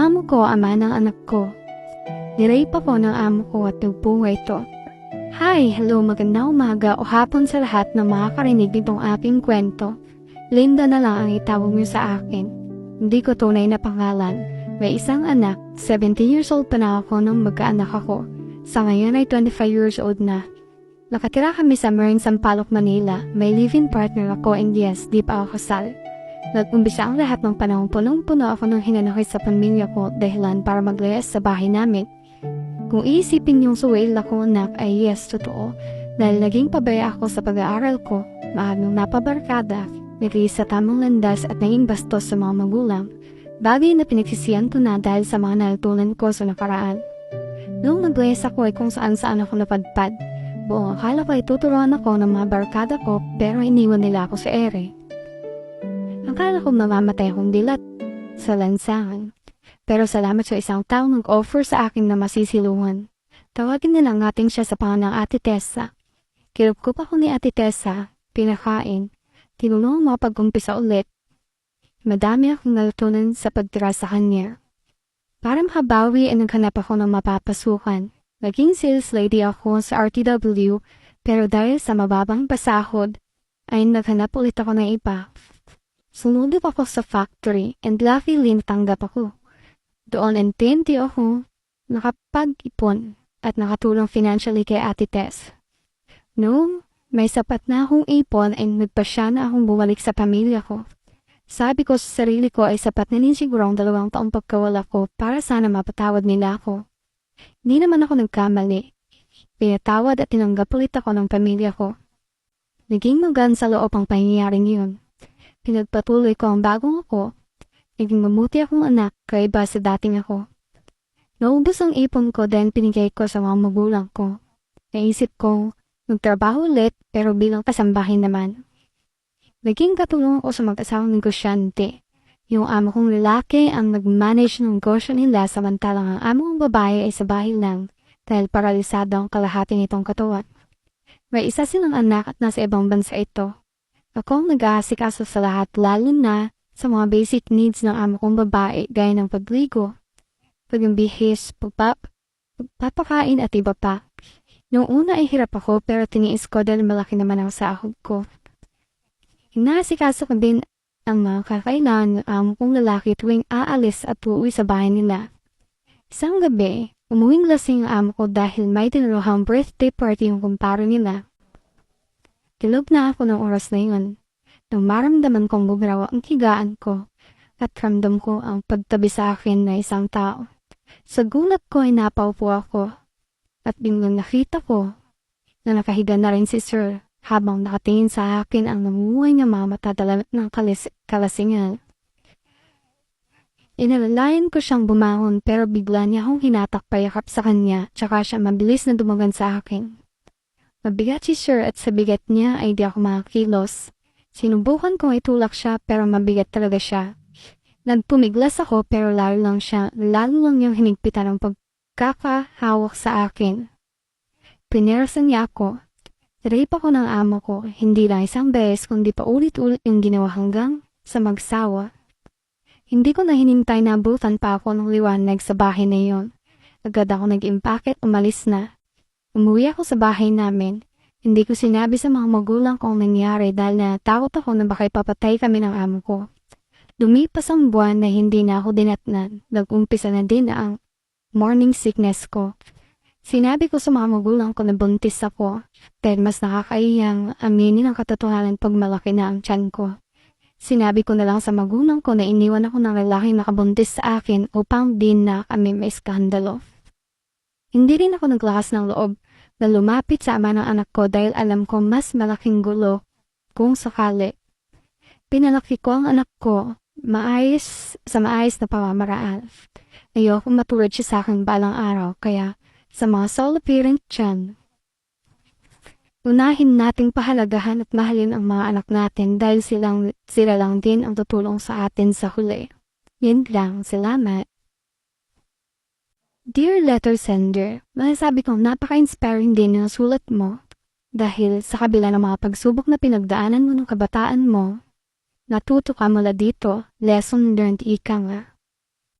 Amo ko, ama ng anak ko. Nirape ako ng amo ko at nagbuhay ito. Hi, hello, magandang umaga o hapon sa lahat na makakarinig nitong aking kwento. Linda na lang ang itawag niyo sa akin. Hindi ko tunay na pangalan. May isang anak, 17 years old pa na ako nung magkaanak ako. Sa ngayon ay 25 years old na. Nakatira kami sa Marin Sampaloc, Manila. May live-in partner ako and yes, di pa ako kasal. Nag-umpisa ang lahat ng panahon punong-puno ako ng hinanakit sa pamilya ko dahilan para maglayas sa bahay namin. Kung iisipin yung suwail ako anak ay yes, totoo. Dahil naging pabaya ako sa pag-aaral ko, maagang napabarkada, naging sa tamang landas at naging bastos sa mga magulang. Bagay na pinagsisiyan ko na dahil sa mga natutunan ko sa nakaraan. Noong naglayas ako ay kung saan-saan ako napadpad. Buong akala ko ay tuturuan ako ng mga barkada ko pero iniwan nila ako sa ere. Akala ko mamamatay akong dilat sa lansangan. Pero salamat sa isang taong nag-offer sa akin na masisilungan. Tawagin na lang natin siya sa pangalang Ate Tessa. Kinupkup ako ni Ate Tessa, pinakain, tinulungan mo pag-umpisa ulit. Madami akong natutunan sa pagtira sa kanya. Para makabawi ay naghanap ako ng mapapasukan. Naging sales lady ako sa RTW pero dahil sa mababang pasahod ay naghanap ulit ako ng iba. Sumulip ako sa factory and luckily natanggap ako. Doon intindi ako nakapag-ipon at nakatulong financially kay Ate Tess. Noong may sapat na akong ipon ay nagpasya na akong bumalik sa pamilya ko. Sabi ko sa sarili ko ay sapat na din siguro ang dalawang taong pagkawala ko para sana mapatawad nila ako. Hindi naman ako nagkamali. Pinatawad at tinanggap ulit ako ng pamilya ko. Naging magan sa loob ang pangyayaring yun. Pinagpatuloy ko ang bagong ako. Naging mamuti akong anak kaiba sa dating ako. Naubos ang ipon ko dahil pinigay ko sa mga magulang ko. Naisip ko, magtrabaho ulit pero bilang kasambahin naman. Naging katulong ako sa mag-asawang negosyante. Yung amo kong lalaki ang nag-manage ng negosyo nila samantalang ang amo kong babae ay sa bahay lang dahil paralisado ang kalahati nitong katawan. May isa silang anak at nasa ibang bansa ito. Ako ang nag-aasikaso sa lahat lalo na sa mga basic needs ng amo kong babae gaya ng pagligo, pagbibihis, pagpap, pagpapakain at iba pa. Noong una ay hirap ako pero tiniis ko dahil malaki naman ang sahod ko. Inaasikaso ko din ang mga kakailangan ng amo kong lalaki tuwing aalis at uuwi sa bahay nila. Isang gabi, umuwing lasing ang amo ko dahil may tinaruhang birthday party yung kumparo nila. Kilog na ako ng oras na yun. Nang maramdaman kong bumiraw ang higaan ko at ramdam ko ang pagtabi sa akin na isang tao. Sa gulat ko ay napaupo ako at biglang nakita ko na nakahiga na rin si Sir habang nakatingin sa akin ang namumuhay niya mga matadala ng kalis kalasingan. Inalalayan ko siyang bumangon pero bigla niya akong hinatak payakap sa kanya tsaka siya mabilis na dumagan sa akin. Mabigat si Sir at sa bigat niya ay di ako makakilos. Sinubukan kong itulak siya pero mabigat talaga siya. Nagpumiglas ako pero lalo lang siya, lalo lang niyang hinigpitan ang pagkakahawak sa akin. Pinerasan niya ako. Rape ako ng amo ko, hindi lang isang beses kundi pa ulit-ulit yung ginawa hanggang sa magsawa. Hindi ko na hinintay na abutan pa ako ng liwanag sa bahay na yon. Agad ako nag-impake at umalis na. Umuwi ako sa bahay namin. Hindi ko sinabi sa mga magulang ko ang nangyari dahil natakot ako na baka ipapatay kami ng amo ko. Lumipas ang buwan na hindi na ako dinatnan. Nag-umpisa na din ang morning sickness ko. Sinabi ko sa mga magulang ko na buntis ako dahil mas nakakaiyang aminin ang katotohanan pag malaki na ang tiyan ko. Sinabi ko na lang sa magulang ko na iniwan ako ng lalaking nakabuntis sa akin upang din na kami may skandalo. Hindi rin ako naglakas ng loob na lumapit sa ama ng anak ko dahil alam ko mas malaking gulo kung sakali. Pinalaki ko ang anak ko maayos sa maayos na pamamaraan. Ayoko matulad siya sa akin balang araw kaya sa mga solo parent dyan. Unahin nating pahalagahan at mahalin ang mga anak natin dahil silang, sila lang din ang tutulong sa atin sa huli. Yan lang, salamat. Dear letter sender, masasabi kong napaka-inspiring din ng sulat mo dahil sa kabila ng mga pagsubok na pinagdaanan mo ng kabataan mo, natuto ka mula dito, lesson learned ika nga.